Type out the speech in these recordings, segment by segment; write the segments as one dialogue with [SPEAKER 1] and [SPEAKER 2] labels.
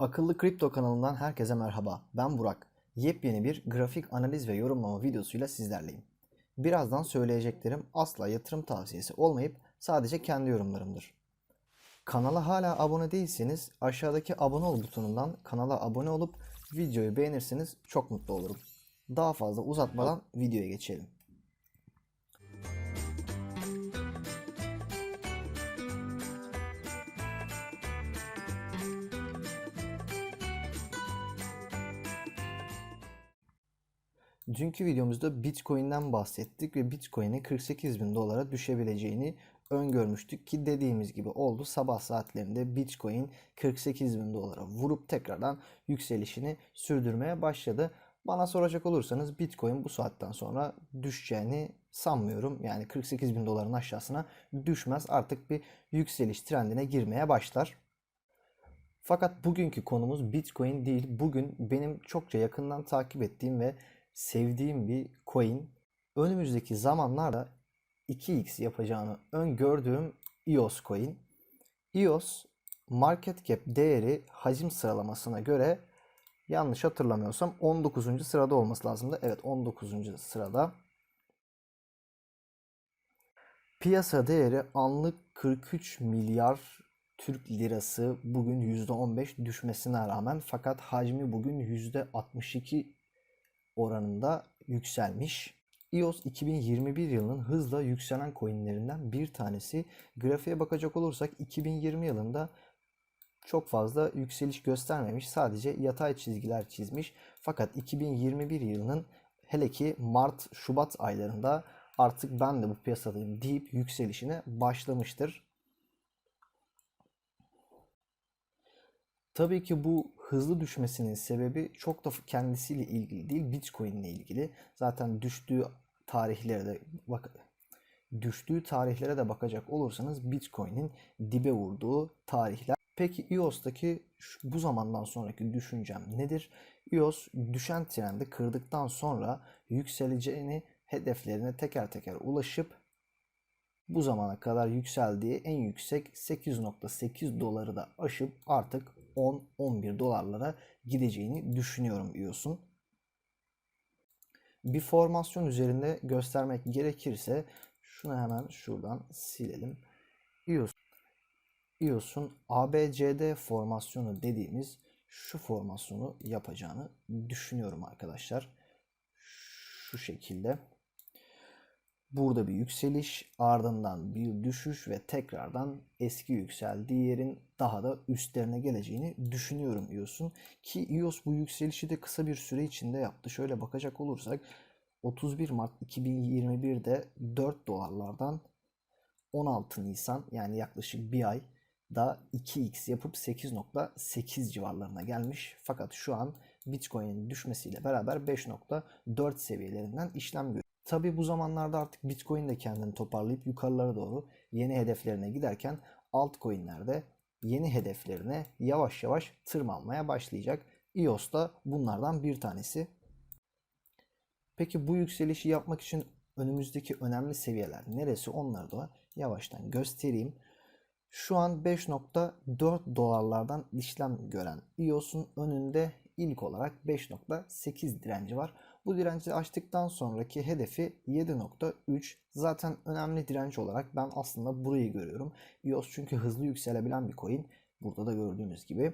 [SPEAKER 1] Akıllı Kripto kanalından herkese merhaba. Ben Burak. Yepyeni bir grafik analiz ve yorumlama videosuyla sizlerleyim. Birazdan söyleyeceklerim asla yatırım tavsiyesi olmayıp sadece kendi yorumlarımdır. Kanala hala abone değilseniz aşağıdaki abone ol butonundan kanala abone olup videoyu beğenirseniz çok mutlu olurum. Daha fazla uzatmadan videoya geçelim. Dünkü videomuzda Bitcoin'den bahsettik ve Bitcoin'in 48 bin dolara düşebileceğini öngörmüştük ki dediğimiz gibi oldu. Sabah saatlerinde Bitcoin 48 bin dolara vurup tekrardan yükselişini sürdürmeye başladı. Bana soracak olursanız Bitcoin bu saatten sonra düşeceğini sanmıyorum. Yani 48 bin doların aşağısına düşmez. Artık bir yükseliş trendine girmeye başlar. Fakat bugünkü konumuz Bitcoin değil. Bugün benim çokça yakından takip ettiğim ve sevdiğim bir coin. Önümüzdeki zamanlarda 2x yapacağını öngördüğüm EOS coin. EOS market cap değeri hacim sıralamasına göre yanlış hatırlamıyorsam 19. sırada olması lazımdı. Evet 19. sırada. Piyasa değeri anlık 43 milyar Türk lirası bugün %15 düşmesine rağmen fakat hacmi bugün %62 oranında yükselmiş. EOS 2021 yılının hızla yükselen coinlerinden bir tanesi. Grafiğe bakacak olursak 2020 yılında çok fazla yükseliş göstermemiş. Sadece yatay çizgiler çizmiş. Fakat 2021 yılının hele ki Mart, Şubat aylarında artık ben de bu piyasadayım deyip yükselişine başlamıştır. Tabii ki bu hızlı düşmesinin sebebi çok da kendisiyle ilgili değil, Bitcoin ile ilgili. Zaten düştüğü tarihlere de bak düştüğü tarihlere de bakacak olursanız Bitcoin'in dibe vurduğu tarihler. Peki EOS'taki şu- bu zamandan sonraki düşüncem nedir? EOS düşen trendi kırdıktan sonra yükseleceğini hedeflerine teker teker ulaşıp bu zamana kadar yükseldiği en yüksek 8.8 doları da aşıp artık 10-11 dolarlara gideceğini düşünüyorum EOS'un. Bir formasyon üzerinde göstermek gerekirse şunu hemen şuradan silelim. EOS EOS'un ABCD formasyonu dediğimiz şu formasyonu yapacağını düşünüyorum arkadaşlar. Şu şekilde. Burada bir yükseliş, ardından bir düşüş ve tekrardan eski yükseldiği yerin daha da üstlerine geleceğini düşünüyorum EOS'un. Ki EOS bu yükselişi de kısa bir süre içinde yaptı. Şöyle bakacak olursak 31 Mart 2021'de 4 dolarlardan 16 Nisan yani yaklaşık bir ay da 2x yapıp 8.8 civarlarına gelmiş. Fakat şu an Bitcoin'in düşmesiyle beraber 5.4 seviyelerinden işlem görüyor. Tabi bu zamanlarda artık Bitcoin de kendini toparlayıp yukarılara doğru yeni hedeflerine giderken altcoin'ler de yeni hedeflerine yavaş yavaş tırmanmaya başlayacak. EOS da bunlardan bir tanesi. Peki bu yükselişi yapmak için önümüzdeki önemli seviyeler neresi onları da yavaştan göstereyim. Şu an 5.4 dolarlardan işlem gören EOS'un önünde ilk olarak 5.8 direnci var. Bu direnci aştıktan sonraki hedefi 7.3. Zaten önemli direnç olarak ben aslında burayı görüyorum. EOS çünkü hızlı yükselebilen bir coin. Burada da gördüğünüz gibi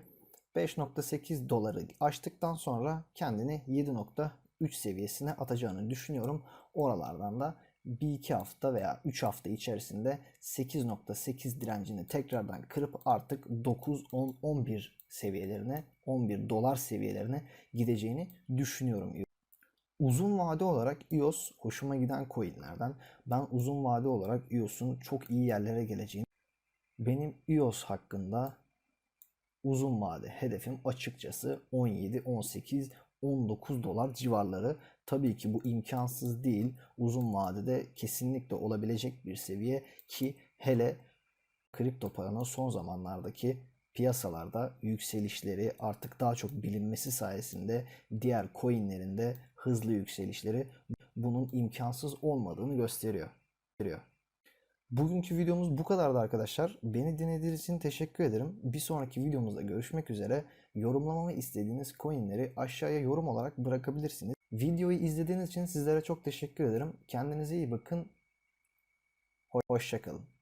[SPEAKER 1] 5.8 doları aştıktan sonra kendini 7.3 seviyesine atacağını düşünüyorum. Oralardan da bir iki hafta veya 3 hafta içerisinde 8.8 direncini tekrardan kırıp artık 9, 10, 11 seviyelerine 11 dolar seviyelerine gideceğini düşünüyorum. Uzun vade olarak EOS hoşuma giden coinlerden. Ben uzun vade olarak EOS'un çok iyi yerlere geleceğini benim EOS hakkında uzun vade hedefim açıkçası 17, 18, 19 dolar civarları. Tabii ki bu imkansız değil. Uzun vadede kesinlikle olabilecek bir seviye ki hele kripto paranın son zamanlardaki piyasalarda yükselişleri artık daha çok bilinmesi sayesinde diğer coinlerin de hızlı yükselişleri bunun imkansız olmadığını gösteriyor. Bugünkü videomuz bu kadardı arkadaşlar. Beni dinlediğiniz için teşekkür ederim. Bir sonraki videomuzda görüşmek üzere yorumlamamı istediğiniz coinleri aşağıya yorum olarak bırakabilirsiniz. Videoyu izlediğiniz için sizlere çok teşekkür ederim. Kendinize iyi bakın. Hoşçakalın.